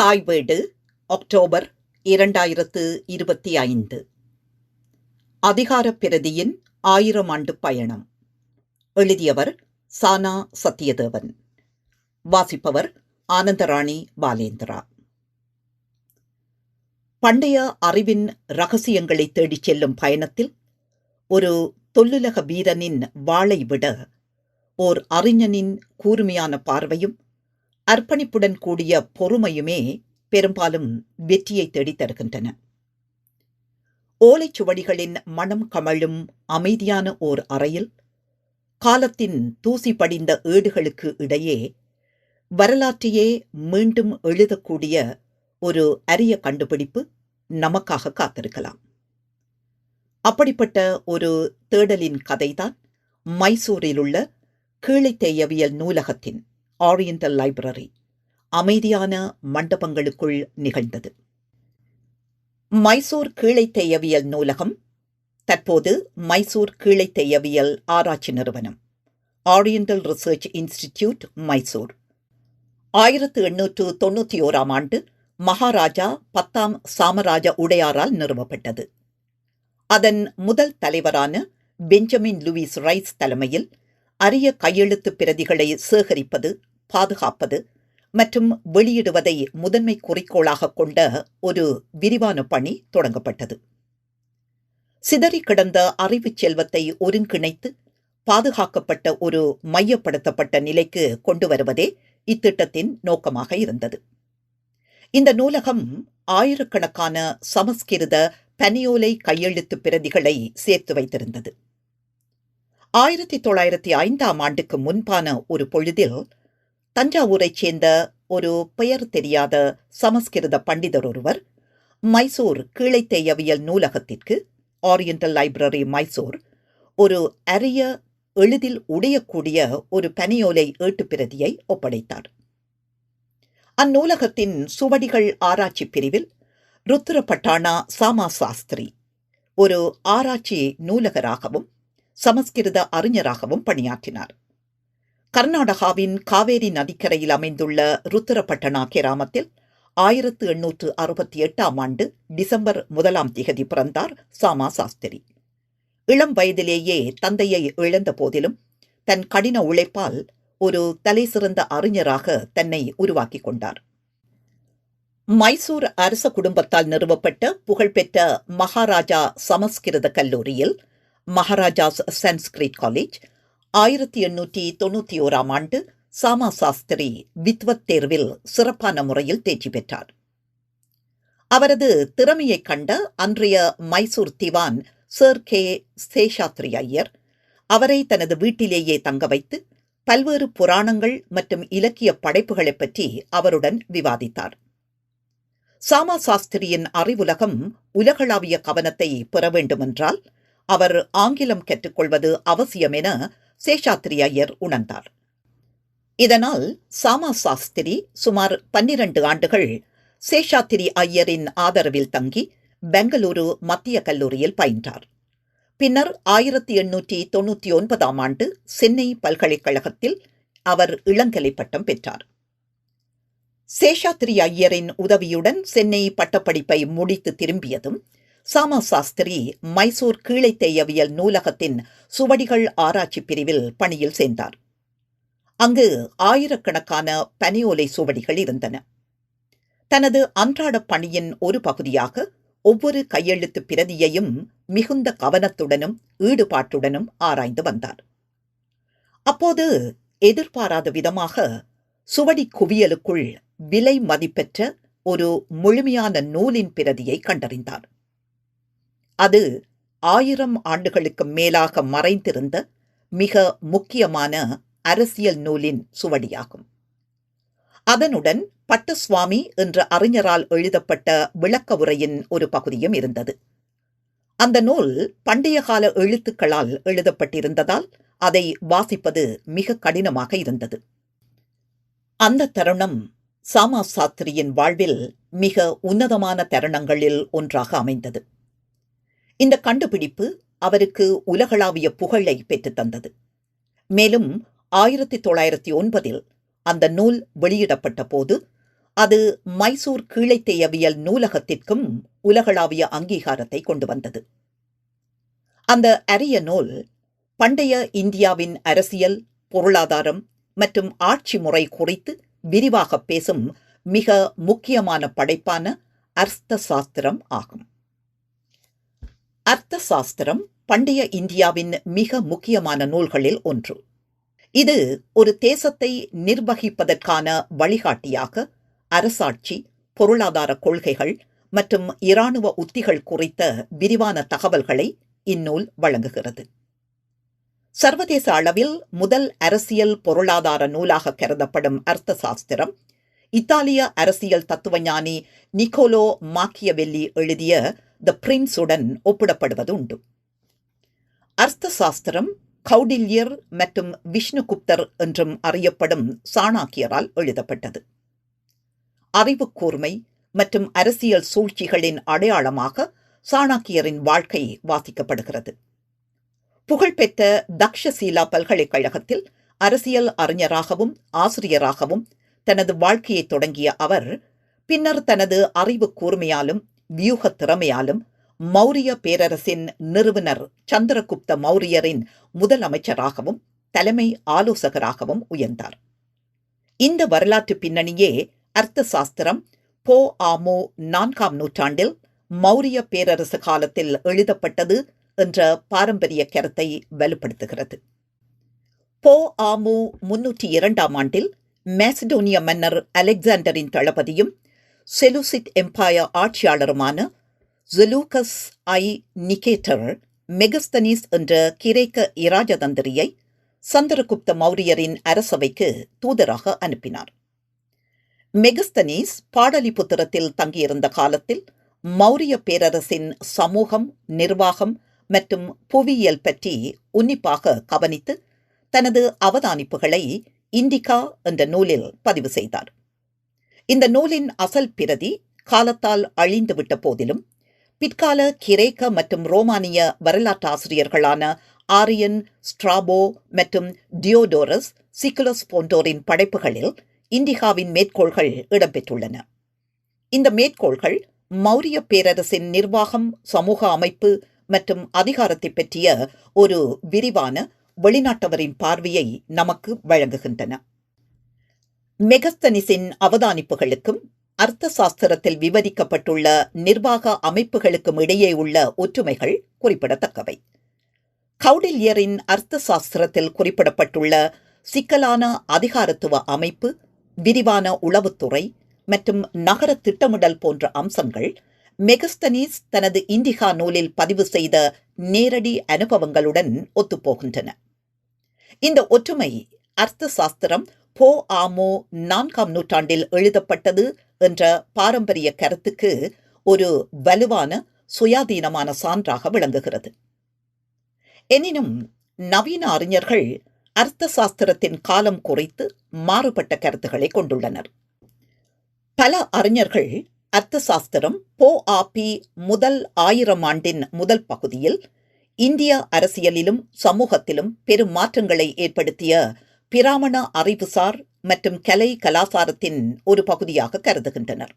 தாய் வீடு அக்டோபர் இரண்டாயிரத்து இருபத்தி ஐந்து. அதிகாரப் பிரதியின் ஆயிரம் ஆண்டு பயணம். எழுதியவர் சானா சத்யதேவன். வாசிப்பவர் ஆனந்தராணி பாலேந்திரா. பண்டைய அறிவின் ரகசியங்களை தேடிச் செல்லும் பயணத்தில் ஒரு தொல்லுலக வீரனின் வாளை விட ஓர் அறிஞனின் கூர்மையான பார்வையும் அர்ப்பணிப்புடன் கூடிய பொறுமையுமே பெரும்பாலும் வெற்றியை தேடித் தருகின்றன. ஓலைச்சுவடிகளின் மனம் கமழும் அமைதியான ஓர் அறையில் காலத்தின் தூசி படிந்த ஏடுகளுக்கு இடையே வரலாற்றையே மீண்டும் எழுதக்கூடிய ஒரு அரிய கண்டுபிடிப்பு நமக்காக காத்திருக்கலாம். அப்படிப்பட்ட ஒரு தேடலின் கதைதான் மைசூரில் உள்ள கீழைத்தேயவியல் நூலகத்தின். ஆரியண்டல் லைப்ரரி அமைதியான மண்டபங்களுக்குள் நிகழ்ந்தது. மைசூர் கீழைத்தேயவியல் நூலகம் தற்போது மைசூர் கீழைத்தேயவியல் ஆராய்ச்சி நிறுவனம் ஆரியண்டல் ரிசர்ச் இன்ஸ்டிடியூட் மைசூர். ஆயிரத்து எண்ணூற்று தொண்ணூற்றி ஓராம் ஆண்டு மகாராஜா பத்தாம் சாமராஜ உடையாரால் நிறுவப்பட்டது. அதன் முதல் தலைவரான பெஞ்சமின் லூயிஸ் ரைஸ் தலைமையில் அரிய கையெழுத்து பிரதிகளை சேகரிப்பது பாதுகாப்பது மற்றும் வெளியிடுவதை முதன்மை குறிக்கோளாக கொண்ட ஒரு விரிவான பணி தொடங்கப்பட்டது. சிதறி கிடந்த அறிவுச் செல்வத்தை ஒருங்கிணைத்து பாதுகாக்கப்பட்ட ஒரு மையப்படுத்தப்பட்ட நிலைக்கு கொண்டு வருவதே இத்திட்டத்தின் நோக்கமாக இருந்தது. இந்த நூலகம் ஆயிரக்கணக்கான சமஸ்கிருத பனியோலை கையெழுத்து பிரதிகளை சேர்த்து வைத்திருந்தது. ஆயிரத்தி தொள்ளாயிரத்தி ஐந்தாம் ஆண்டுக்கு முன்பான ஒரு பொழுதில் தஞ்சாவூரைச் சேர்ந்த ஒரு பெயர் தெரியாத சமஸ்கிருத பண்டிதர் ஒருவர் மைசூர் கீழைத்தேயவியல் நூலகத்திற்கு ஆரியண்டல் லைப்ரரி மைசூர் ஒரு அரிய எளிதில் உடையக்கூடிய ஒரு பனியோலை ஏட்டுப்பிரதியை ஒப்படைத்தார். அந்நூலகத்தின் சுவடிகள் ஆராய்ச்சி பிரிவில் ருத்ரபட்டானா சாமா சாஸ்திரி ஒரு ஆராய்ச்சி நூலகராகவும் சமஸ்கிருத அறிஞராகவும் பணியாற்றினார். கர்நாடகாவின் காவேரி நதிக்கரையில் அமைந்துள்ள ருத்திரப்பட்டனா கிராமத்தில் ஆயிரத்து எண்ணூற்று அறுபத்தி எட்டாம் ஆண்டு டிசம்பர் முதலாம் திகதி பிறந்தார் சாமா சாஸ்திரி. இளம் வயதிலேயே தந்தையை இழந்த போதிலும் தன் கடின உழைப்பால் ஒரு தலை சிறந்த அறிஞராக தன்னை உருவாக்கிக் கொண்டார். மைசூர் அரச குடும்பத்தால் நிறுவப்பட்ட புகழ்பெற்ற மகாராஜா சமஸ்கிருத கல்லூரியில் மகாராஜாஸ் சன்ஸ்கிரிட் காலேஜ் ஆயிரத்தி எண்ணூற்றி தொண்ணூற்றி ஓராம் ஆண்டு சாமா சாஸ்திரி வித்வத் தேர்வில் சிறப்பான முறையில் தேர்ச்சி பெற்றார். அவரது திறமையைக் கண்ட அன்றைய மைசூர் திவான் சர் கே சேஷாத்ரி ஐயர் அவரை தனது வீட்டிலேயே தங்க வைத்து பல்வேறு புராணங்கள் மற்றும் இலக்கிய படைப்புகளைப் பற்றி அவருடன் விவாதித்தார். சாமா சாஸ்திரியின் அறிவுலகம் உலகளாவிய கவனத்தை பெற வேண்டுமென்றால் அவர் ஆங்கிலம் கற்றுக்கொள்வது அவசியம் என சேஷாத்ரி ஐயர் உணர்ந்தார். இதனால் சாமா சாஸ்திரி சுமார் பன்னிரண்டு ஆண்டுகள் சேஷாத்திரி ஐயரின் ஆதரவில் தங்கி பெங்களூரு மத்திய கல்லூரியில் பயின்றார். பின்னர் ஆயிரத்தி எண்ணூற்றி தொண்ணூற்றி ஒன்பதாம் ஆண்டு சென்னை பல்கலைக்கழகத்தில் அவர் இளங்கலை பட்டம் பெற்றார். சேஷாத்திரி ஐயரின் உதவியுடன் சென்னை பட்டப்படிப்பை முடித்து திரும்பியதும் சாமா சாஸ்திரி மைசூர் கீழைத்தேயவியல் நூலகத்தின் சுவடிகள் ஆராய்ச்சி பிரிவில் பணியில் சேர்ந்தார். அங்கு ஆயிரக்கணக்கான பனியோலை சுவடிகள் இருந்தன. தனது அன்றாட பணியின் ஒரு பகுதியாக ஒவ்வொரு கையெழுத்து பிரதியையும் மிகுந்த கவனத்துடனும் ஈடுபாட்டுடனும் ஆராய்ந்து வந்தார். அப்போது எதிர்பாராத விதமாக சுவடி குவியலுக்குள் விலை மதிப்பெற்ற ஒரு முழுமையான நூலின் பிரதியை கண்டறிந்தார். அது ஆயிரம் ஆண்டுகளுக்கு மேலாக மறைந்திருந்த மிக முக்கியமான அரசியல் நூலின் சுவடியாகும். அதனுடன் பட்டசுவாமி என்ற அறிஞரால் எழுதப்பட்ட விளக்க உரையின் ஒரு பகுதியும் இருந்தது. அந்த நூல் பண்டைய கால எழுத்துக்களால் எழுதப்பட்டிருந்ததால் அதை வாசிப்பது மிக கடினமாக இருந்தது. அந்த தருணம் சாமா சாத்திரியின் வாழ்வில் மிக உன்னதமான தருணங்களில் ஒன்றாக அமைந்தது. இந்த கண்டுபிடிப்பு அவருக்கு உலகளாவிய புகழை பெற்றுத் தந்தது. மேலும் ஆயிரத்தி தொள்ளாயிரத்தி ஒன்பதில் அந்த நூல் வெளியிடப்பட்ட போது அது மைசூர் கீழைத்தேயவியல் நூலகத்திற்கும் உலகளாவிய அங்கீகாரத்தை கொண்டு வந்தது. அந்த அரிய நூல் பண்டைய இந்தியாவின் அரசியல் பொருளாதாரம் மற்றும் ஆட்சி முறை குறித்து விரிவாக பேசும் மிக முக்கியமான படைப்பான அர்த்த சாஸ்திரம் ஆகும். அர்த்த சாஸ்திரம் பண்டைய இந்தியாவின் மிக முக்கியமான நூல்களில் ஒன்று. இது ஒரு தேசத்தை நிர்வகிப்பதற்கான வழிகாட்டியாக அரசாட்சி பொருளாதார கொள்கைகள் மற்றும் இராணுவ உத்திகள் குறித்த விரிவான தகவல்களை இந்நூல் வழங்குகிறது. சர்வதேச அளவில் முதல் அரசியல் பொருளாதார நூலாக கருதப்படும் அர்த்த சாஸ்திரம் இத்தாலிய அரசியல் தத்துவஞானி நிக்கோலோ மாக்கியவெல்லி எழுதிய த பிரின்ஸுடன் ஒப்பிடப்படுவது உண்டு. அர்த்த சாஸ்திரம் கௌடில்யர் மற்றும் விஷ்ணுகுப்தர் என்றும் அறியப்படும் சாணாக்கியரால் எழுதப்பட்டது. அறிவு கூர்மை மற்றும் அரசியல் சூழ்ச்சிகளின் அடையாளமாக சாணாக்கியரின் வாழ்க்கை வாசிக்கப்படுகிறது. புகழ்பெற்ற தக்ஷசீலா பல்கலைக்கழகத்தில் அரசியல் அறிஞராகவும் ஆசிரியராகவும் தனது வாழ்க்கையை தொடங்கிய அவர் பின்னர் தனது அறிவு கூர்மையாலும் வியூக திறமையாலும் மௌரிய பேரரசின் நிறுவனர் சந்திரகுப்த மௌரியரின் முதலமைச்சராகவும் தலைமை ஆலோசகராகவும் உயர்ந்தார். இந்த வரலாற்று பின்னணியே அர்த்த சாஸ்திரம் போ ஆமோ நான்காம் நூற்றாண்டில் மௌரிய பேரரசு காலத்தில் எழுதப்பட்டது என்ற பாரம்பரிய கருத்தை வலுப்படுத்துகிறது போ ஆமு முன்னூற்றி இரண்டாம் ஆண்டில் மேசிடோனிய மன்னர் அலெக்சாண்டரின் தளபதியும் செலுசிட் எம்பையர் ஆட்சியாளருமான ஜெலூகஸ் ஐ. நிகேட்டர் மெகஸ்தனீஸ் என்ற கிரேக்க இராஜதந்திரியை சந்திரகுப்த மௌரியரின் அரசவைக்கு தூதராக அனுப்பினார். மெகஸ்தனீஸ் பாடலிபுத்திரத்தில் தங்கியிருந்த காலத்தில் மௌரிய பேரரசின் சமூகம் நிர்வாகம் மற்றும் புவியியல் பற்றி உன்னிப்பாக கவனித்து தனது அவதானிப்புகளை இண்டிகா என்ற நூலில் பதிவு செய்தார். இந்த நூலின் அசல் பிரதி காலத்தால் அழிந்துவிட்ட போதிலும் பிற்கால கிரேக்க மற்றும் ரோமானிய வரலாற்றாசிரியர்களான ஆரியன் ஸ்ட்ராபோ மற்றும் டியோடோரஸ் சிக்குலஸ் போன்றோரின் படைப்புகளில் இந்திகாவின் மேற்கோள்கள் இடம்பெற்றுள்ளன. இந்த மேற்கோள்கள் மௌரிய பேரரசின் நிர்வாகம் சமூக அமைப்பு மற்றும் அதிகாரத்தை பற்றிய ஒரு விரிவான வெளிநாட்டவரின் பார்வையை நமக்கு வழங்குகின்றன. மெகஸ்தனிஸின் அவதானிப்புகளுக்கும் அர்த்த சாஸ்திரத்தில் விவரிக்கப்பட்டுள்ள நிர்வாக அமைப்புகளுக்கும் இடையே உள்ள ஒற்றுமைகள் குறிப்பிடத்தக்கவை. கௌடில்யரின் அர்த்த சாஸ்திரத்தில் குறிப்பிடப்பட்டுள்ள சிக்கலான அதிகாரத்துவ அமைப்பு விரிவான உளவுத்துறை மற்றும் நகர திட்டமிடல் போன்ற அம்சங்கள் மெகஸ்தனீஸ் தனது இண்டிகா நூலில் பதிவு செய்த நேரடி அனுபவங்களுடன் ஒத்துப்போகின்றன. இந்த ஒற்றுமை அர்த்த சாஸ்திரம் போ ஆமோ நான்காம் நூற்றாண்டில் எழுதப்பட்டது என்ற பாரம்பரிய கருத்துக்கு ஒரு வலுவான சுயாதீனமான சான்றாக விளங்குகிறது. எனினும் நவீன அறிஞர்கள் அர்த்த சாஸ்திரத்தின் காலம் குறித்து மாறுபட்ட கருத்துக்களை கொண்டுள்ளனர். பல அறிஞர்கள் அர்த்த சாஸ்திரம் போ ஆபி முதல் ஆயிரம் ஆண்டின் முதல் பகுதியில் இந்திய அரசியலிலும் சமூகத்திலும் பெரும் மாற்றங்களை ஏற்படுத்திய பிராமண அறிவுசார் மற்றும் கலை கலாசாரத்தின் ஒரு பகுதியாக கருதுகின்றனர்.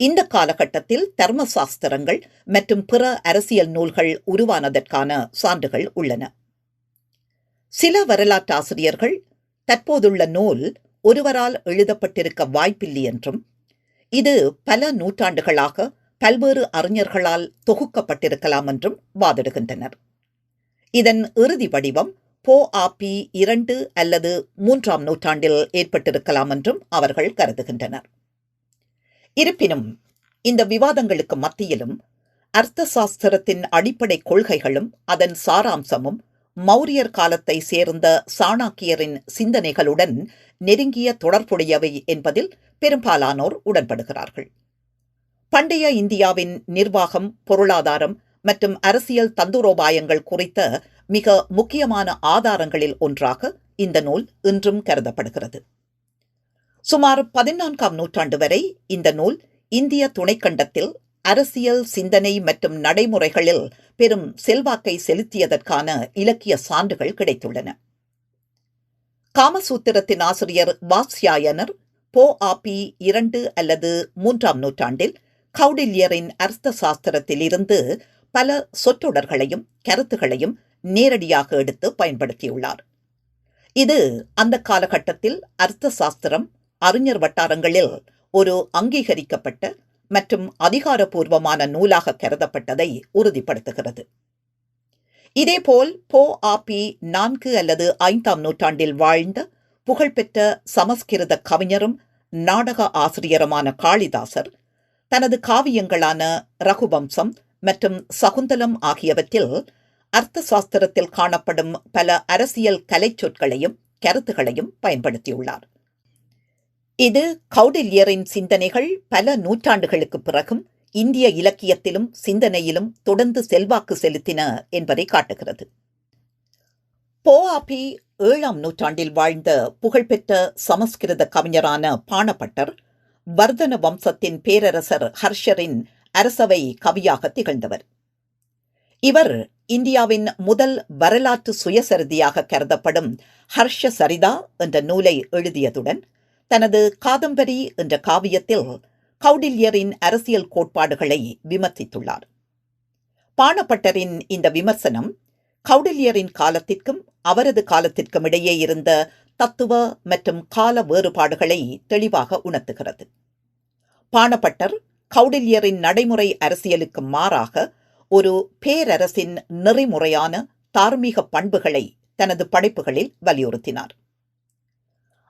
இந்த காலகட்டத்தில் தர்ம சாஸ்திரங்கள் மற்றும் பிற அரசியல் நூல்கள் உருவானதற்கான சான்றுகள் உள்ளன. சில வரலாற்றாசிரியர்கள் தற்போதுள்ள நூல் ஒருவரால் எழுதப்பட்டிருக்க வாய்ப்பில்லை என்றும் இது பல நூற்றாண்டுகளாக பல்வேறு அறிஞர்களால் தொகுக்கப்பட்டிருக்கலாம் என்றும் வாதிடுகின்றனர். இதன் இறுதி வடிவம் போ ஆபி இரண்டு அல்லது மூன்றாம் நூற்றாண்டில் ஏற்பட்டிருக்கலாம் என்றும் அவர்கள் கருதுகின்றனர். இருப்பினும் இந்த விவாதங்களுக்கு மத்தியிலும் அர்த்த சாஸ்திரத்தின் அடிப்படை கொள்கைகளும் அதன் சாராம்சமும் மௌரியர் காலத்தை சேர்ந்த சாணாக்கியரின் சிந்தனைகளுடன் நெருங்கிய தொடர்புடையவை என்பதில் பெரும்பாலானோர் உடன்படுகிறார்கள். பண்டைய இந்தியாவின் நிர்வாகம் பொருளாதாரம் மற்றும் அரசியல் தந்துரோபாயங்கள் குறித்த மிக முக்கியமான ஆதாரங்களில் ஒன்றாக இந்த நூல் இன்றும் கருதப்படுகிறது. சுமார் பதினான்காம் நூற்றாண்டு வரை இந்த நூல் இந்திய துணைக்கண்டத்தில் அரசியல் சிந்தனை மற்றும் நடைமுறைகளில் பெரும் செல்வாக்கை செலுத்தியதற்கான இலக்கிய சான்றுகள் கிடைத்துள்ளன. காமசூத்திரத்தின் ஆசிரியர் வாத்ஸ்யாயனர் போ ஆபி இரண்டு அல்லது மூன்றாம் நூற்றாண்டில் கௌடில்யரின் அர்த்த சாஸ்திரத்திலிருந்து பல சொற்றொடர்களையும் கருத்துகளையும் நேரடியாக எடுத்து பயன்படுத்தியுள்ளார். இது அந்த காலகட்டத்தில் அர்த்த சாஸ்திரம் அறிஞர் வட்டாரங்களில் ஒரு அங்கீகரிக்கப்பட்ட மற்றும் அதிகாரபூர்வமான நூலாக கருதப்பட்டதை உறுதிப்படுத்துகிறது. இதேபோல் போ ஆபி நான்கு அல்லது ஐந்தாம் நூற்றாண்டில் வாழ்ந்த புகழ்பெற்ற சமஸ்கிருத கவிஞரும் நாடக ஆசிரியருமான காளிதாசர் தனது காவியங்களான ரகுவம்சம் மற்றும் சகுந்தலம் ஆகியவற்றில் அர்த்த சாஸ்திரத்தில் காணப்படும் பல அரசியல் கலை சொற்களையும் கருத்துகளையும் பயன்படுத்தியுள்ளார். இது கௌடில்யரின் சிந்தனைகள் பல நூற்றாண்டுகளுக்கு பிறகும் இந்திய இலக்கியத்திலும் சிந்தனையிலும் தொடர்ந்து செல்வாக்கு செலுத்தின என்பதை காட்டுகிறது. போஆபி ஏழாம் நூற்றாண்டில் வாழ்ந்த புகழ்பெற்ற சமஸ்கிருத கவிஞரான பாணப்பட்டர் வர்தன வம்சத்தின் பேரரசர் ஹர்ஷரின் அரசவை கவியாக திகழ்ந்தவர். இவர் இந்தியாவின் முதல் வரலாற்று சுயசரிதியாக கருதப்படும் ஹர்ஷ சரிதா என்ற நூலை எழுதியதுடன் தனது காதம்பரி என்ற காவியத்தில் கௌடில்யரின் அரசியல் கோட்பாடுகளை விமர்சித்துள்ளார். பாணப்பட்டரின் இந்த விமர்சனம் கௌடில்யரின் காலத்திற்கும் அவரது காலத்திற்கும் இடையே இருந்த தத்துவ மற்றும் கால வேறுபாடுகளை தெளிவாக உணர்த்துகிறது. பாணப்பட்டர் கௌடில்யரின் நடைமுறை அரசியலுக்கு மாறாக ஒரு பேரரசின் நெறிமுறையான தார்மீக பண்புகளை தனது படைப்புகளில் வலியுறுத்தினார்.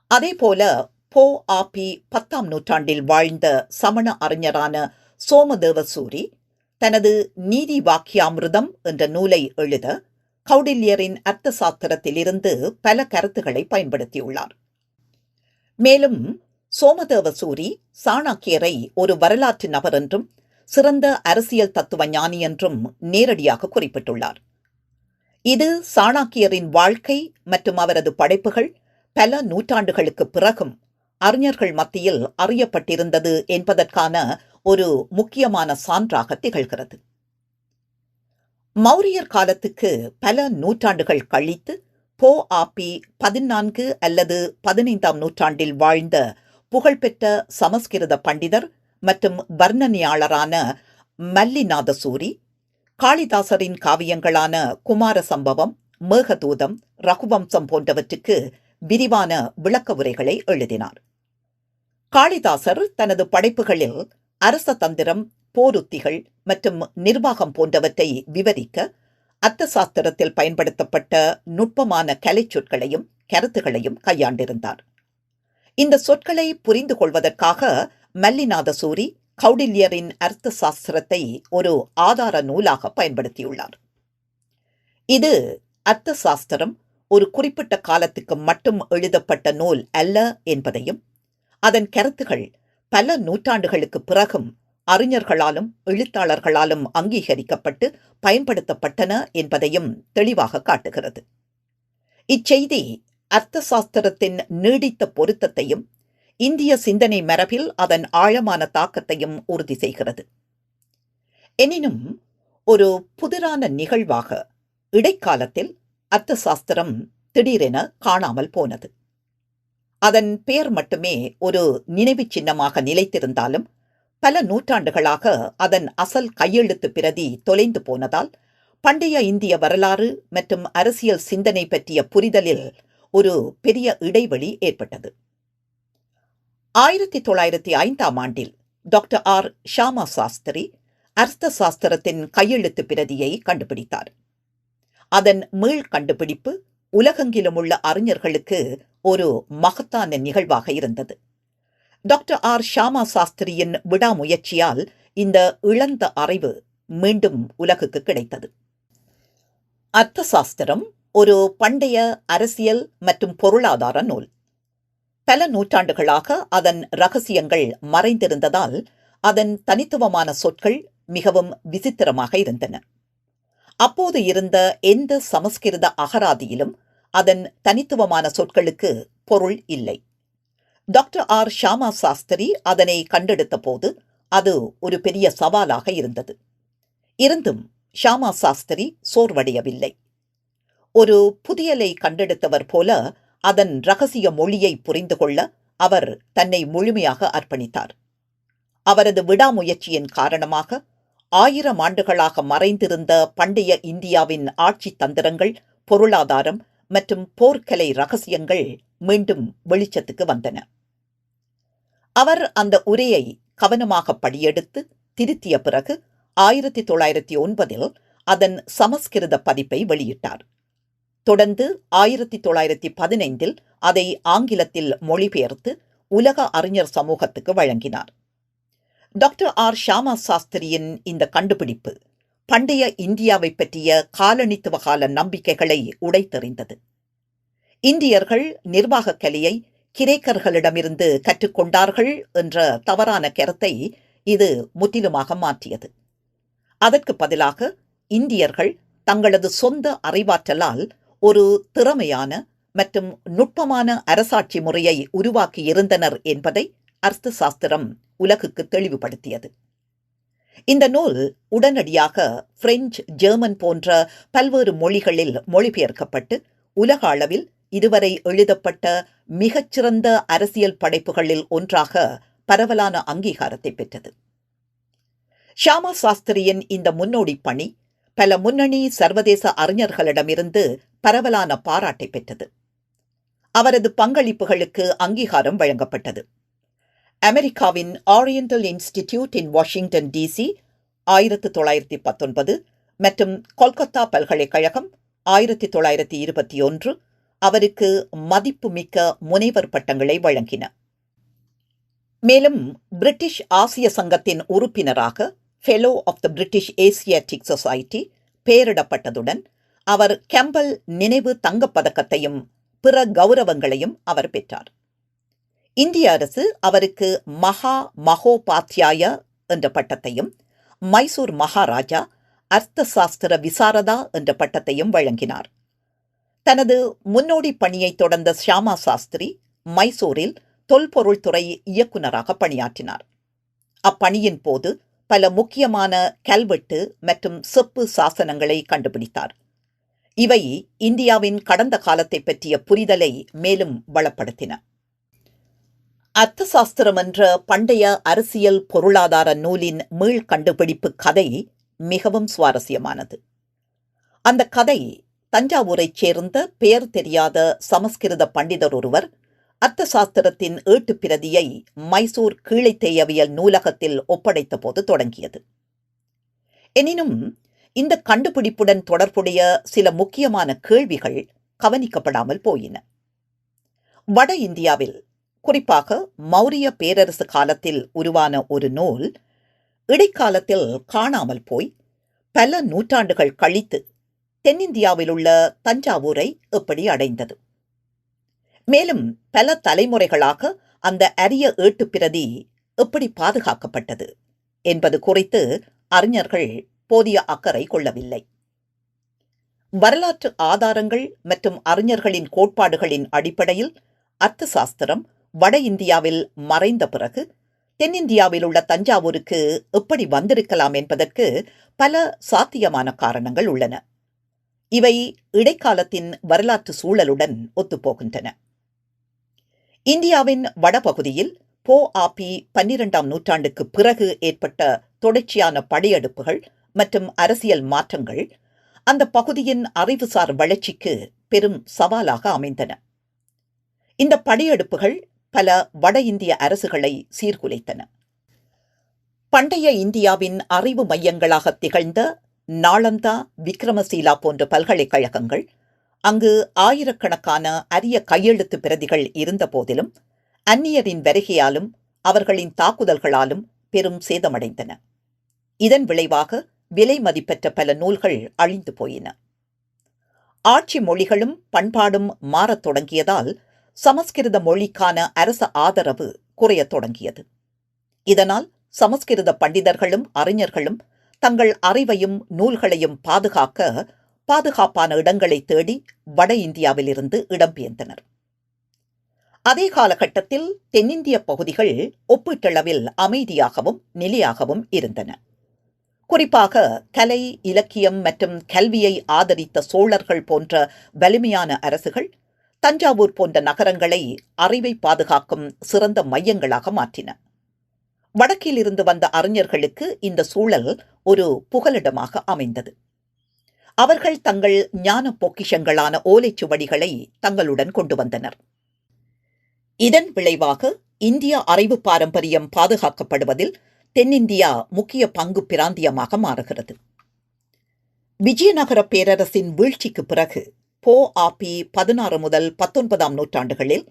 அதேபோல போ ஆபி பத்தாம் நூற்றாண்டில் வாழ்ந்த சமண அறிஞரான சோமதேவசூரி தனது நீதி வாக்கியாமிருதம் என்ற நூலை எழுத கௌடில்யரின் அர்த்த சாஸ்திரத்திலிருந்து பல கருத்துக்களை பயன்படுத்தியுள்ளார். மேலும் சோமதேவ சூரி ஒரு வரலாற்று நபர் என்றும் சிறந்த அரசியல் தத்துவ ஞானி என்றும் நேரடியாக குறிப்பிட்டுள்ளார். இது சாணாக்கியரின் வாழ்க்கை மற்றும் அவரது படைப்புகள் பல நூற்றாண்டுகளுக்கு பிறகும் அறிஞர்கள் மத்தியில் அறியப்பட்டிருந்தது என்பதற்கான ஒரு முக்கியமான சான்றாக திகழ்கிறது. மௌரியர் காலத்துக்கு பல நூற்றாண்டுகள் கழித்து போ ஆபி பதினான்கு அல்லது பதினைந்தாம் நூற்றாண்டில் வாழ்ந்த புகழ்பெற்ற சமஸ்கிருத பண்டிதர் மற்றும் வர்ணனையாளரான மல்லிநாதசூரி காளிதாசரின் காவியங்களான குமார சம்பவம் மேகதூதம் ரகுவம்சம் போன்றவற்றுக்கு விரிவான விளக்க உரைகளை எழுதினார். காளிதாசர் தனது படைப்புகளில் அரச தந்திரம் போருத்திகள் மற்றும் நிர்வாகம் போன்றவற்றை விவரிக்க அர்த்த சாஸ்திரத்தில் பயன்படுத்தப்பட்ட நுட்பமான கலை சொற்களையும் கருத்துகளையும் கையாண்டிருந்தார். இந்த சொற்களை புரிந்து கொள்வதற்காக மல்லிநாத சூரி கௌடில்யரின் அர்த்த சாஸ்திரத்தை ஒரு ஆதார நூலாக பயன்படுத்தியுள்ளார். இது அர்த்த சாஸ்திரம் ஒரு குறிப்பிட்ட காலத்துக்கு மட்டும் எழுதப்பட்ட நூல் அல்ல என்பதையும் அதன் கருத்துகள் பல நூற்றாண்டுகளுக்கு பிறகும் அறிஞர்களாலும் எழுத்தாளர்களாலும் அங்கீகரிக்கப்பட்டு பயன்படுத்தப்பட்டன என்பதையும் தெளிவாக காட்டுகிறது. இச்செய்தி அர்த்த சாஸ்திரத்தின் நீடித்த பொருத்தத்தையும் இந்திய சிந்தனை மரபில் அதன் ஆழமான தாக்கத்தையும் உறுதி செய்கிறது. எனினும் ஒரு புதிரான நிகழ்வாக இடைக்காலத்தில் அர்த்த சாஸ்திரம் திடீரென காணாமல் போனது. அதன் பெயர் மட்டுமே ஒரு நினைவு சின்னமாக நிலைத்திருந்தாலும் பல நூற்றாண்டுகளாக அதன் அசல் கையெழுத்து பிரதி தொலைந்து போனதால் பண்டைய இந்திய வரலாறு மற்றும் அரசியல் சிந்தனை பற்றிய புரிதலில் ஒரு பெரிய இடைவெளி ஏற்பட்டது. ஆயிரத்தி தொள்ளாயிரத்தி ஐந்தாம் ஆண்டில் டாக்டர் ஆர். ஷாமா சாஸ்திரி அர்த்த சாஸ்திரத்தின் கையெழுத்து பிரதியை கண்டுபிடித்தார். அதன் மீள் கண்டுபிடிப்பு உலகெங்கிலும் உள்ள அறிஞர்களுக்கு ஒரு மகத்தான நிகழ்வாக இருந்தது. Doctor R. ஷாமா சாஸ்திரியின் விடாமுயற்சியால் இந்த இழந்த அறிவு மீண்டும் உலகுக்கு கிடைத்தது. அர்த்த சாஸ்திரம் ஒரு பண்டைய அரசியல் மற்றும் பொருளாதார நூல். பல நூற்றாண்டுகளாக அதன் ரகசியங்கள் மறைந்திருந்ததால் அதன் தனித்துவமான சொற்கள் மிகவும் விசித்திரமாக இருந்தன. அப்போது இருந்த எந்த சமஸ்கிருத அகராதியிலும் அதன் தனித்துவமான சொற்களுக்கு பொருள் இல்லை. Doctor R. ஷாமா சாஸ்திரி அதனை கண்டெடுத்த போது அது ஒரு பெரிய சவாலாக இருந்தது. இருந்தும் ஷாமா சாஸ்திரி சோர்வடையவில்லை. ஒரு புதியலை கண்டெடுத்தவர் போல அதன் ரகசிய மொழியை புரிந்து கொள்ள அவர் தன்னை முழுமையாக அர்ப்பணித்தார். அவரது விடாமுயற்சியின் காரணமாக ஆயிரம் ஆண்டுகளாக மறைந்திருந்த பண்டைய இந்தியாவின் ஆட்சி தந்திரங்கள் பொருளாதாரம் மற்றும் போர்க்கலை ரகசியங்கள் மீண்டும் வெளிச்சத்துக்கு வந்தன. அவர் அந்த உரையை கவனமாக படியெடுத்து திருத்திய பிறகு ஆயிரத்தி தொள்ளாயிரத்தி ஒன்பதில் அதன் சமஸ்கிருத பதிப்பை வெளியிட்டார். தொடர்ந்து ஆயிரத்தி தொள்ளாயிரத்தி பதினைந்தில் அதை ஆங்கிலத்தில் மொழிபெயர்த்து உலக அறிஞர் சமூகத்துக்கு வழங்கினார். டாக்டர் ஆர் ஷாமா சாஸ்திரியின் இந்த கண்டுபிடிப்பு பண்டைய இந்தியாவை பற்றிய காலனித்துவ கால நம்பிக்கைகளை உடைத்தெறிந்தது. இந்தியர்கள் நிர்வாகக் கலையை கிரேக்கர்களிடமிருந்து கற்றுக்கொண்டார்கள் என்ற தவறான கருத்தை இது முற்றிலுமாக மாற்றியது. அதற்கு பதிலாக இந்தியர்கள் தங்களது சொந்த அறிவாற்றலால் ஒரு திறமையான மற்றும் நுட்பமான அரசாட்சி முறையை உருவாக்கியிருந்தனர் என்பதை அர்த்த சாஸ்திரம் உலகுக்கு தெளிவுபடுத்தியது. இந்த நூல் உடனடியாக பிரெஞ்சு ஜெர்மன் போன்ற பல்வேறு மொழிகளில் மொழிபெயர்க்கப்பட்டு உலக அளவில் இதுவரை எழுதப்பட்ட மிகச்சிறந்த அரசியல் படைப்புகளில் ஒன்றாக பரவலான அங்கீகாரத்தை பெற்றது. ஷாமா சாஸ்திரியின் இந்த முன்னோடி பணி பல முன்னணி சர்வதேச அறிஞர்களிடமிருந்து பரவலான பாராட்டை பெற்றது. அவரது பங்களிப்புகளுக்கு அங்கீகாரம் வழங்கப்பட்டது. அமெரிக்காவின் oriental institute in Washington DC ஆயிரத்து தொள்ளாயிரத்தி பத்தொன்பது மற்றும் கொல்கத்தா பல்கலைக்கழகம் ஆயிரத்தி தொள்ளாயிரத்தி இருபத்தி ஒன்று அவருக்கு மதிப்புமிக்க முனைவர் பட்டங்களை வழங்கின. மேலும் பிரிட்டிஷ் ஆசிய சங்கத்தின் உறுப்பினராக fellow of the British Asiatic society பெயரிடப்பட்டதுடன் அவர் கெம்பல் நினைவு தங்கப்பதக்கத்தையும் பிற கௌரவங்களையும் அவர் பெற்றார். இந்திய அரசு அவருக்கு மகா மகோபாத்தியாய என்ற பட்டத்தையும் மைசூர் மகாராஜா அர்த்த சாஸ்திர விசாரதா என்ற பட்டத்தையும் வழங்கினார். தனது முன்னோடி பணியை தொடர்ந்த ஷியாமா சாஸ்திரி மைசூரில் தொல்பொருள்துறை இயக்குநராக பணியாற்றினார். அப்பணியின் போது பல முக்கியமான கல்வெட்டு மற்றும் செப்பு சாசனங்களை கண்டுபிடித்தார். இவை இந்தியாவின் கடந்த காலத்தை பற்றிய புரிதலை மேலும் வளப்படுத்தின. அர்த்தசாஸ்திரம் என்ற பண்டைய அரசியல் பொருளாதார நூலின் மீள் கண்டுபிடிப்பு கதை மிகவும் சுவாரஸ்யமானது. அந்த கதை தஞ்சாவூரைச் சேர்ந்த பெயர் தெரியாத சமஸ்கிருத பண்டிதர் ஒருவர் அர்த்த சாஸ்திரத்தின் ஏட்டு பிரதியை மைசூர் கீழைத்தேயவியல் நூலகத்தில் ஒப்படைத்த போது தொடங்கியது. எனினும் இந்த கண்டுபிடிப்புடன் தொடர்புடைய சில முக்கியமான கேள்விகள் கவனிக்கப்படாமல் போயின. வட இந்தியாவில் குறிப்பாக மௌரிய பேரரசு காலத்தில் உருவான ஒரு நூல் இடைக்காலத்தில் காணாமல் போய் பல நூற்றாண்டுகள் கழித்து தென்னிந்தியாவில் உள்ள தஞ்சாவூரை எப்படி அடைந்தது? மேலும் பல தலைமுறைகளாக அந்த அரிய ஏட்டு பிரதி எப்படி பாதுகாக்கப்பட்டது என்பது குறித்து அறிஞர்கள் போதிய அக்கறை கொள்ளவில்லை. வரலாற்று ஆதாரங்கள் மற்றும் அறிஞர்களின் கோட்பாடுகளின் அடிப்படையில் அர்த்த சாஸ்திரம் வட இந்தியாவில் மறைந்த பிறகு தென்னிந்தியாவில் உள்ள தஞ்சாவூருக்கு எப்படி வந்திருக்கலாம் என்பதற்கு பல சாத்தியமான காரணங்கள் உள்ளன. இவை இடைக்காலத்தின் வரலாற்று சூழலுடன் ஒத்துப்போகின்றன இந்தியாவின் வடபகுதியில் போ ஆபி பன்னிரெண்டாம் நூற்றாண்டுக்கு பிறகு ஏற்பட்ட தொடர்ச்சியான படையெடுப்புகள் மற்றும் அரசியல் மாற்றங்கள் அந்த பகுதியின் அறிவுசார் வளர்ச்சிக்கு பெரும் சவாலாக அமைந்தன. இந்த படையெடுப்புகள் பல வட இந்திய அரசுகளை சீர்குலைத்தன. பண்டைய இந்தியாவின் அறிவு மையங்களாக திகழ்ந்த நாளந்தா விக்ரமசீலா போன்ற பல்கலைக்கழகங்கள் அங்கு ஆயிரக்கணக்கான அரிய கையெழுத்து பிரதிகள் இருந்த போதிலும் அந்நியரின் வருகையாலும் அவர்களின் தாக்குதல்களாலும் பெரும் சேதமடைந்தன. இதன் விளைவாக விலை மதிப்பற்ற பல நூல்கள் அழிந்து போயின. ஆட்சி மொழிகளும் பண்பாடும் மாறத் தொடங்கியதால் சமஸ்கிருத மொழிக்கான அரச ஆதரவு குறையத் தொடங்கியது. இதனால் சமஸ்கிருத பண்டிதர்களும் அறிஞர்களும் தங்கள் அறிவையும் நூல்களையும் பாதுகாக்க பாதுகாப்பான இடங்களை தேடி வட இந்தியாவிலிருந்து இடம்பெயர்ந்தனர். அதே காலகட்டத்தில் தென்னிந்திய பகுதிகள் ஒப்பீட்டளவில் அமைதியாகவும் நிலையாகவும் இருந்தன. குறிப்பாக கலை இலக்கியம் மற்றும் கல்வியை ஆதரித்த சோழர்கள் போன்ற வலிமையான அரசுகள் தஞ்சாவூர் போன்ற நகரங்களை அறிவை பாதுகாக்கும் சிறந்த மையங்களாக மாற்றின. வடக்கில் இருந்து வந்த அறிஞர்களுக்கு இந்த சூழல் ஒரு புகலிடமாக அமைந்தது. அவர்கள் தங்கள் ஞான பொக்கிஷங்களான ஓலைச்சுவடிகளை தங்களுடன் கொண்டு வந்தனர். இதன் விளைவாக இந்திய அறிவு பாரம்பரியம் பாதுகாக்கப்படுவதில் தென்னிந்தியா முக்கிய பங்கு பிராந்தியமாக மாறுகிறது. விஜயநகர பேரரசின் வீழ்ச்சிக்கு பிறகு போ ஆபி பதினாறு முதல் பத்தொன்பதாம் நூற்றாண்டுகளில்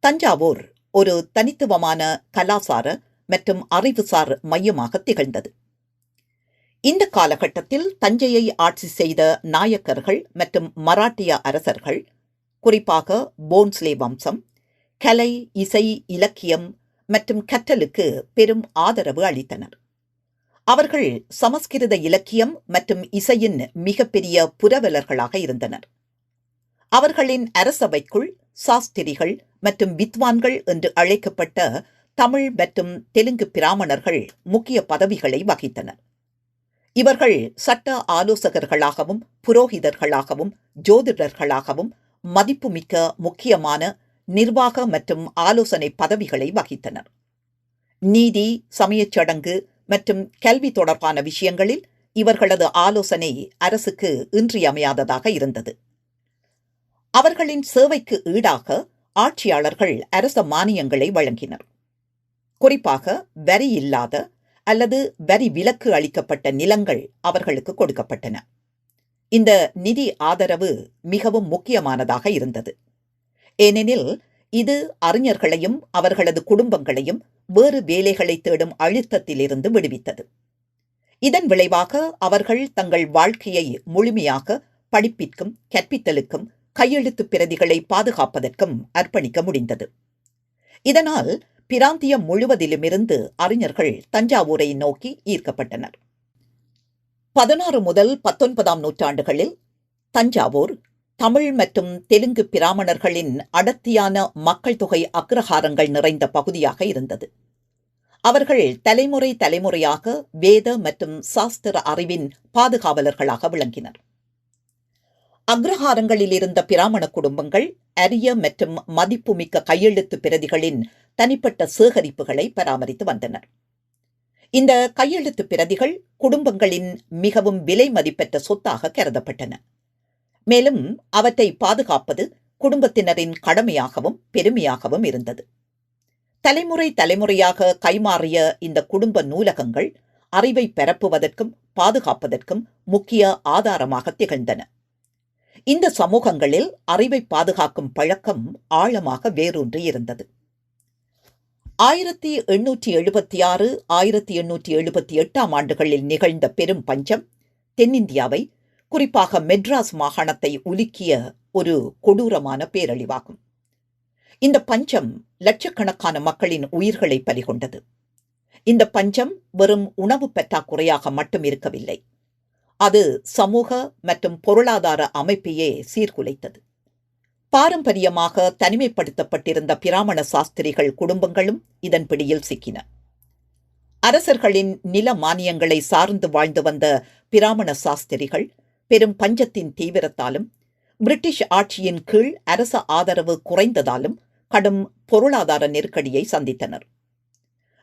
தஞ்சாவூர் ஒரு தனித்துவமான கலாசார மற்றும் அறிவுசார் மையமாக திகழ்ந்தது. இந்த காலகட்டத்தில் தஞ்சையை ஆட்சி செய்த நாயக்கர்கள் மற்றும் மராட்டிய அரசர்கள் குறிப்பாக போன்ஸ்லே வம்சம் கலை இசை இலக்கியம் மற்றும் கற்றலுக்கு பெரும் ஆதரவு அளித்தனர். அவர்கள் சமஸ்கிருத இலக்கியம் மற்றும் இசையின் மிகப்பெரிய புரவலர்களாக இருந்தனர். அவர்களின் அரசவைக்குள் சாஸ்திரிகள் மற்றும் வித்வான்கள் என்று அழைக்கப்பட்ட தமிழ் மற்றும் தெலுங்கு பிராமணர்கள் முக்கிய பதவிகளை வகித்தனர். இவர்கள் சட்ட ஆலோசகர்களாகவும் புரோகிதர்களாகவும் ஜோதிடர்களாகவும் மதிப்புமிக்க முக்கியமான நிர்வாக மற்றும் ஆலோசனை பதவிகளை வகித்தனர். நீதி சமயச் சடங்கு மற்றும் கல்வி தொடர்பான விஷயங்களில் இவர்களது ஆலோசனை அரசுக்கு இன்றியமையாததாக இருந்தது. அவர்களின் சேவைக்கு ஈடாக ஆட்சியாளர்கள் அரச மானியங்களை வழங்கினர். குறிப்பாக வரி இல்லாத அல்லது வரி விலக்கு அளிக்கப்பட்ட நிலங்கள் அவர்களுக்கு கொடுக்கப்பட்டன. இந்த நிதி ஆதரவு மிகவும் முக்கியமானதாக இருந்தது. ஏனெனில் இது அறிஞர்களையும் அவர்களது குடும்பங்களையும் வேறு வேலைகளை தேடும் அழுத்தத்திலிருந்து விடுவித்தது. இதன் விளைவாக அவர்கள் தங்கள் வாழ்க்கையை முழுமையாக படிப்பிற்கும் கற்பித்தலுக்கும் கையெழுத்து பிரதிகளை பாதுகாப்பதற்கும் அர்ப்பணிக்க முடிந்தது. இதனால் பிராந்தியம் முழுவதிலுமிருந்து அறிஞர்கள் தஞ்சாவூரை நோக்கி ஈர்க்கப்பட்டனர். பதினாறு முதல் பத்தொன்பதாம் நூற்றாண்டுகளில் தஞ்சாவூர் தமிழ் மற்றும் தெலுங்கு பிராமணர்களின் அடர்த்தியான மக்கள் தொகை அக்ரஹாரங்கள் நிறைந்த பகுதியாக இருந்தது. அவர்கள் தலைமுறை தலைமுறையாக வேத மற்றும் சாஸ்திர அறிவின் பாதுகாவலர்களாக விளங்கினர். அக்ரஹாரங்களில் இருந்த பிராமண குடும்பங்கள் அரிய மற்றும் மதிப்புமிக்க கையெழுத்து பிரதிகளின் தனிப்பட்ட சேகரிப்புகளை பராமரித்து வந்தனர். இந்த கையெழுத்து பிரதிகள் குடும்பங்களின் மிகவும் விலை மதிப்பெற்ற சொத்தாக கருதப்பட்டன. மேலும் அவற்றை பாதுகாப்பது குடும்பத்தினரின் கடமையாகவும் பெருமையாகவும் இருந்தது. தலைமுறை தலைமுறையாக கைமாறிய இந்த குடும்ப நூலகங்கள் அறிவை பரப்புவதற்கும் பாதுகாப்பதற்கும் முக்கிய ஆதாரமாக திகழ்ந்தன. இந்த சமூகங்களில் அறிவை பாதுகாக்கும் பழக்கம் ஆழமாக வேரூன்றி இருந்தது ஆயிரத்தி எண்ணூற்றி எழுபத்தி ஆறு ஆயிரத்தி எண்ணூற்றி எழுபத்தி எட்டாம் ஆண்டுகளில் நிகழ்ந்த பெரும் பஞ்சம் தென்னிந்தியாவை குறிப்பாக மெட்ராஸ் மாகாணத்தை உலுக்கிய ஒரு கொடூரமான பேரழிவாகும். இந்த பஞ்சம் லட்சக்கணக்கான மக்களின் உயிர்களை பறிகொண்டது இந்த பஞ்சம் வெறும் உணவு பற்றாக்குறையாக மட்டும் இருக்கவில்லை. அது சமூக மற்றும் பொருளாதார அமைப்பையே சீர்குலைத்தது. பாரம்பரியமாக தனிமைப்படுத்தப்பட்டிருந்த பிராமண சாஸ்திரிகள் குடும்பங்களும் இதன் பிடியில் சிக்கின. அரசர்களின் நில மானியங்களை சார்ந்து வாழ்ந்து வந்த பிராமண சாஸ்திரிகள் பெரும் பஞ்சத்தின் தீவிரத்தாலும் பிரிட்டிஷ் ஆட்சியின் கீழ் அரச ஆதரவு குறைந்ததாலும் கடும் பொருளாதார நெருக்கடியை சந்தித்தனர்.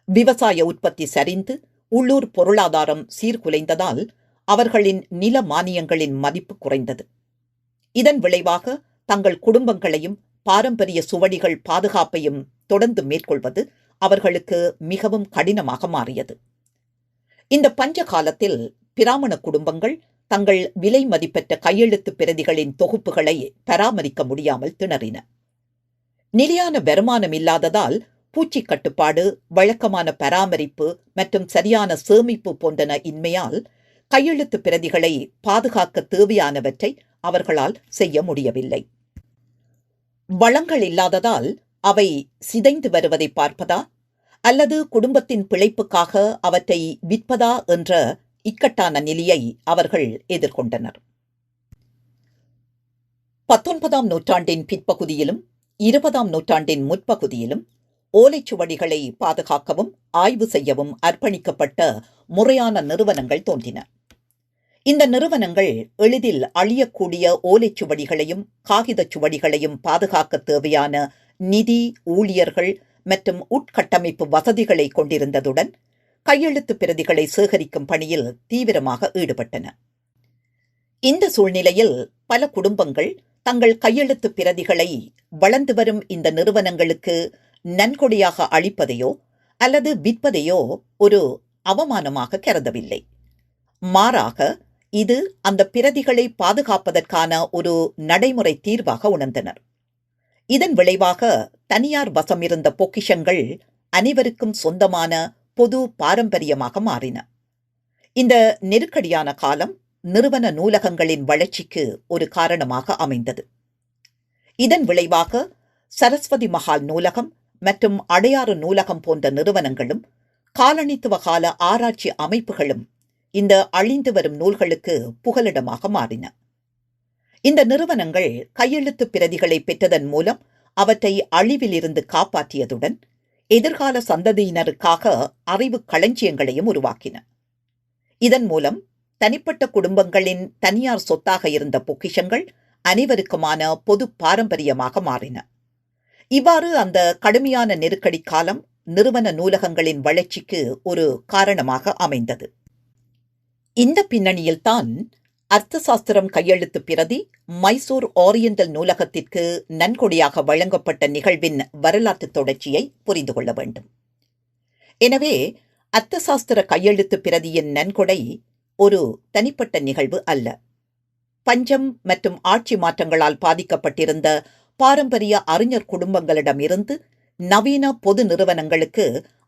விவசாய உற்பத்தி சரிந்து உள்ளூர் பொருளாதாரம் சீர்குலைந்ததால் அவர்களின் நில மானியங்களின் மதிப்பு குறைந்தது. இதன் விளைவாக தங்கள் குடும்பங்களையும் பாரம்பரிய சுவடிகள் பாதுகாப்பையும் தொடர்ந்து மேற்கொள்வது அவர்களுக்கு மிகவும் கடினமாக மாறியது. இந்த பஞ்ச காலத்தில் பிராமண குடும்பங்கள் தங்கள் விலை மதிப்பெற்ற கையெழுத்து பிரதிகளின் தொகுப்புகளை பராமரிக்க முடியாமல் திணறின. நிலையான வருமானம் இல்லாததால் பூச்சி கட்டுப்பாடு வழக்கமான பராமரிப்பு மற்றும் சரியான சேமிப்பு போன்றன இன்மையால் கையெழுத்து பிரதிகளை பாதுகாக்க தேவையானவற்றை அவர்களால் செய்ய முடியவில்லை. வளங்கள் இல்லாததால் அவை சிதைந்து வருவதை பார்ப்பதா? அல்லது குடும்பத்தின் பிழைப்புக்காக அவற்றை விற்பதா என்ற இக்கட்டான நிலையை அவர்கள் எதிர்கொண்டனர். பத்தொன்பதாம் நூற்றாண்டின் பிற்பகுதியிலும் இருபதாம் நூற்றாண்டின் முற்பகுதியிலும் ஓலைச்சுவடிகளை பாதுகாக்கவும் ஆய்வு செய்யவும் அர்ப்பணிக்கப்பட்ட முறையான நிறுவனங்கள் தோன்றின. இந்த நிறுவனங்கள் எளிதில் அழியக்கூடிய ஓலைச்சுவடிகளையும் காகிதச் சுவடிகளையும் பாதுகாக்க தேவையான நிதி ஊழியர்கள் மற்றும் உட்கட்டமைப்பு வசதிகளை கொண்டிருந்ததுடன் கையெழுத்து பிரதிகளை சேகரிக்கும் பணியில் தீவிரமாக ஈடுபட்டன. இந்த சூழ்நிலையில் பல குடும்பங்கள் தங்கள் கையெழுத்து பிரதிகளை வளர்ந்து வரும் இந்த நிறுவனங்களுக்கு நன்கொடையாக அளிப்பதையோ அல்லது விற்பதையோ ஒரு அவமானமாக கருதவில்லை. மாறாக இது அந்த பிரதிகளை பாதுகாப்பதற்கான ஒரு நடைமுறை தீர்வாக உணர்ந்தனர். இதன் விளைவாக தனியார் வசம் இருந்த பொக்கிஷங்கள் அனைவருக்கும் சொந்தமான பொது பாரம்பரியமாக மாறின. இந்த நெருக்கடியான காலம் நிறுவன நூலகங்களின் வளர்ச்சிக்கு ஒரு காரணமாக அமைந்தது. இதன் விளைவாக சரஸ்வதி மகால் நூலகம் மற்றும் அடையாறு நூலகம் போன்ற நிறுவனங்களும் காலனித்துவ கால ஆராய்ச்சி அமைப்புகளும் இந்த அழிந்து வரும் நூல்களுக்கு புகலிடமாக மாறின. இந்த நிறுவனங்கள் கையெழுத்து பிரதிகளை பெற்றதன் மூலம் அவற்றை அழிவிலிருந்து காப்பாற்றியதுடன் எதிர்கால சந்ததியினருக்காக அறிவு களஞ்சியங்களையும் உருவாக்கின. இதன் மூலம் தனிப்பட்ட குடும்பங்களின் தனியார் சொத்தாக இருந்த பொக்கிஷங்கள் அனைவருக்குமான பொது பாரம்பரியமாக மாறின. இவ்வாறு அந்த கடுமையான நெருக்கடி காலம் நிறுவன நூலகங்களின் வளர்ச்சிக்கு ஒரு காரணமாக அமைந்தது. இந்த பின்னணியில்தான் அர்த்தசாஸ்திரம் கையெழுத்து பிரதி மைசூர் ஓரியண்டல் நூலகத்திற்கு நன்கொடையாக வழங்கப்பட்ட நிகழ்வின் வரலாற்று தொடர்ச்சியை புரிந்து கொள்ள வேண்டும். எனவே அர்த்தசாஸ்திர கையெழுத்து பிரதியின் நன்கொடை ஒரு தனிப்பட்ட நிகழ்வு அல்ல. பஞ்சம் மற்றும் ஆட்சி மாற்றங்களால் பாதிக்கப்பட்டிருந்த பாரம்பரிய அறிஞர் குடும்பங்களிடமிருந்து நவீன பொது நிறுவனங்களுக்கு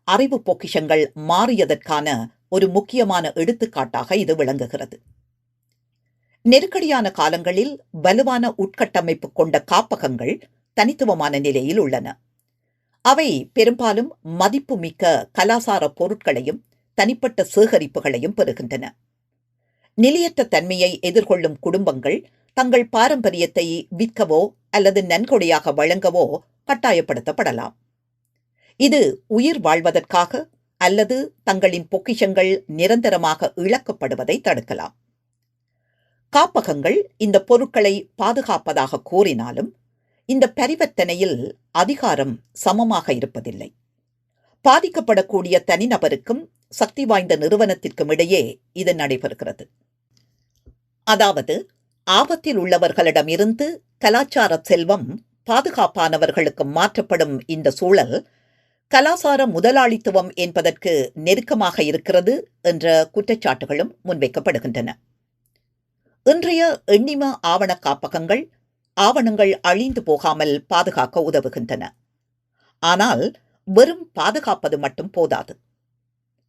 அறிவு பொக்கிஷங்கள் மாறியதற்கான ஒரு முக்கியமான எடுத்துக்காட்டாக இது விளங்குகிறது. நெருக்கடியான காலங்களில் வலுவான உட்கட்டமைப்பு கொண்ட காப்பகங்கள் தனித்துவமான நிலையில் உள்ளன. அவை பெரும்பாலும் மதிப்புமிக்க கலாசார பொருட்களையும் தனிப்பட்ட சேகரிப்புகளையும் பெறுகின்றன. நிலையற்ற தன்மையை எதிர்கொள்ளும் குடும்பங்கள் தங்கள் பாரம்பரியத்தை விற்கவோ அல்லது நன்கொடையாக வழங்கவோ கட்டாயப்படுத்தப்படலாம். இது உயிர் வாழ்வதற்காக அல்லது தங்களின் பொக்கிஷங்கள் நிரந்தரமாக இழக்கப்படுவதை தடுக்கலாம். காப்பகங்கள் இந்த பொருட்களை பாதுகாப்பதாக கூறினாலும் இந்த பரிவர்த்தனையில் அதிகாரம் சமமாக இருப்பதில்லை. பாதிக்கப்படக்கூடிய தனிநபருக்கும் சக்தி வாய்ந்த நிறுவனத்திற்கும் இடையே இது நடைபெறுகிறது. அதாவது ஆபத்தில் உள்ளவர்களிடமிருந்து கலாச்சார செல்வம் பாதுகாப்பானவர்களுக்கு மாற்றப்படும் இந்த சூழல் கலாசார முதலாளித்துவம் என்பதற்கு நெருக்கமாக இருக்கிறது என்ற குற்றச்சாட்டுகளும் முன்வைக்கப்படுகின்றன. இன்றைய எண்ணிம ஆவண காப்பகங்கள் ஆவணங்கள் அழிந்து போகாமல் பாதுகாக்க உதவுகின்றன. ஆனால் வெறும் பாதுகாப்பது மட்டும் போதாது.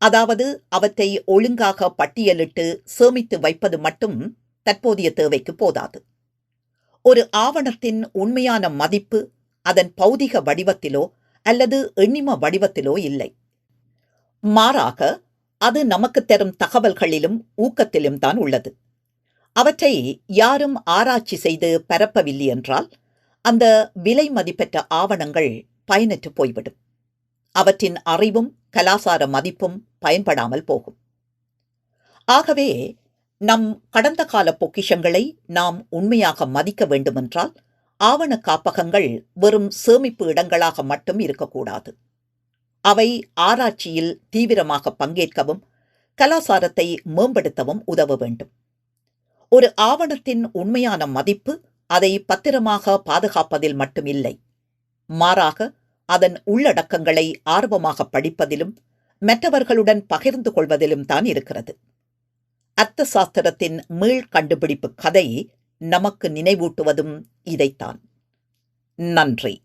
அதாவது அவற்றை ஒழுங்காக பட்டியலிட்டு சேமித்து வைப்பது மட்டும் தற்போதைய தேவைக்கு போதாது. ஒரு ஆவணத்தின் உண்மையான மதிப்பு அதன் பௌதிக வடிவத்திலோ அல்லது எண்ணிம வடிவத்திலோ இல்லை. மாறாக அது நமக்கு தரும் தகவல்களிலும் ஊக்கத்திலும் தான் உள்ளது. அவற்றை யாரும் ஆராய்ச்சி செய்து பரப்பவில்லை என்றால் அந்த விலை மதிப்பெற்ற ஆவணங்கள் பயனற்று போய்விடும். அவற்றின் அறிவும் கலாசார மதிப்பும் பயன்படாமல் போகும். ஆகவே நம் கடந்த கால பொக்கிஷங்களை நாம் உண்மையாக மதிக்க வேண்டுமென்றால் ஆவண காப்பகங்கள் வெறும் சேமிப்பு இடங்களாக மட்டும் இருக்கக்கூடாது. அவை ஆராய்ச்சியில் தீவிரமாக பங்கேற்கவும் கலாசாரத்தை மேம்படுத்தவும் உதவ வேண்டும். ஒரு ஆவணத்தின் உண்மையான மதிப்பு அதை பத்திரமாக பாதுகாப்பதில் மட்டுமில்லை. மாறாக அதன் உள்ளடக்கங்களை ஆர்வமாக படிப்பதிலும் மற்றவர்களுடன் பகிர்ந்து கொள்வதிலும் தான் இருக்கிறது. அர்த்த சாஸ்திரத்தின் மீள் கண்டுபிடிப்பு கதை நமக்கு நினைவூட்டுவதும் இதைத்தான். நன்றி.